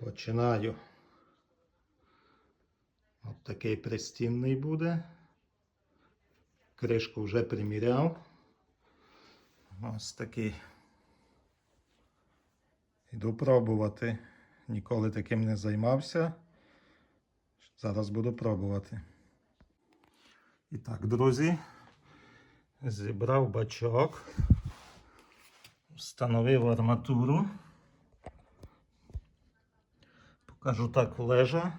Починаю. От такий пристінний буде. Кришку вже приміряв. Ось такий. Іду пробувати. Ніколи таким не займався. Зараз буду пробувати. І так, друзі, зібрав бачок, встановив арматуру. Покажу так лежа,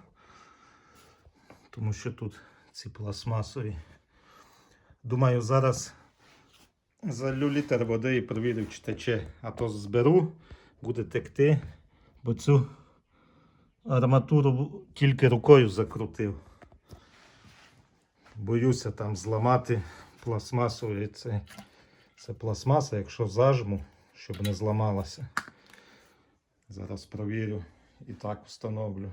тому що тут ці пластмасові. Думаю, зараз залю літр води і провірю, чи тече. А то зберу, буде текти, бо цю арматуру тільки рукою закрутив. Боюся там зламати пластмасові. Це, це пластмаса, якщо зажму, щоб не зламалася. Зараз провірю і так встановлю.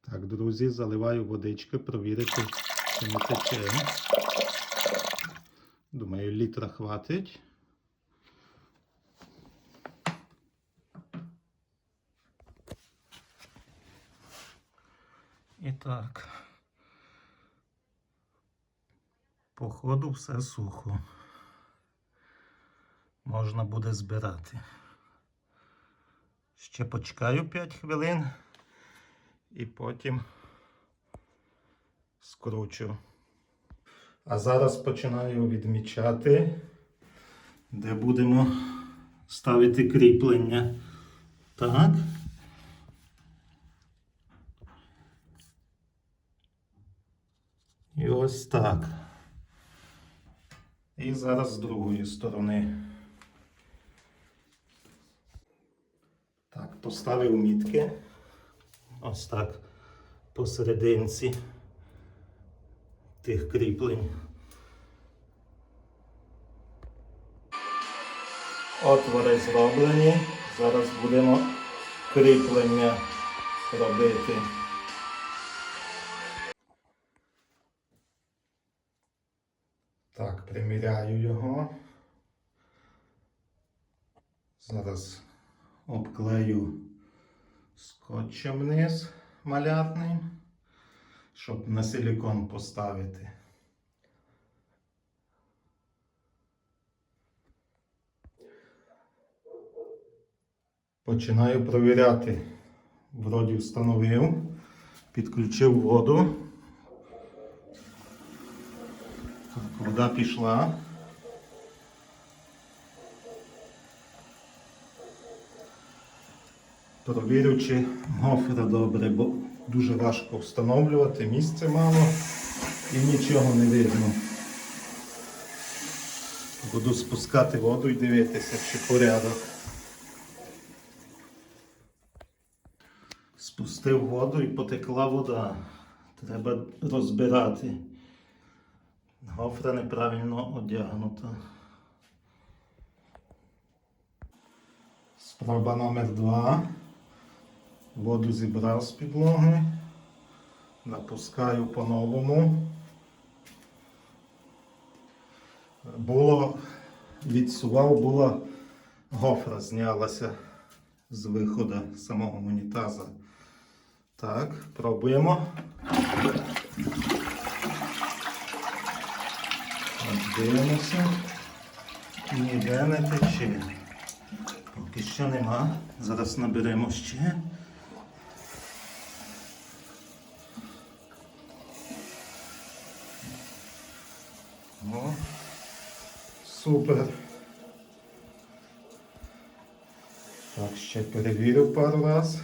Так, друзі, заливаю водички, провірити, чи не тече. Думаю, літра хватить. І так. Походу все сухо. Можна буде збирати. Ще почекаю 5 хвилин і потім скручу. А зараз починаю відмічати, де будемо ставити кріплення. Так. І ось так. І зараз з другої сторони. Поставив мітки. Ось так посерединці тих кріплень. Отвори зроблені. Зараз будемо кріплення робити. Так, приміряю його. Зараз обклею скотчем вниз малярним, щоб на силікон поставити. Починаю провіряти. Вроді встановив, підключив воду. Вода пішла. Провірю, чи гофра добре, бо дуже важко встановлювати, місце мало і нічого не видно. Буду спускати воду і дивитися, чи порядок. Спустив воду і потекла вода. Треба розбирати. Гофра неправильно одягнута. Спроба номер два. Воду зібрав з підлоги. Напускаю по-новому. Було, відсував, була гофра знялася з виходу самого унітаза. Так, пробуємо. Дивимося. Ніде не тече. Поки що нема. Зараз наберемо ще. О, супер. Так, ще перевірю пару раз.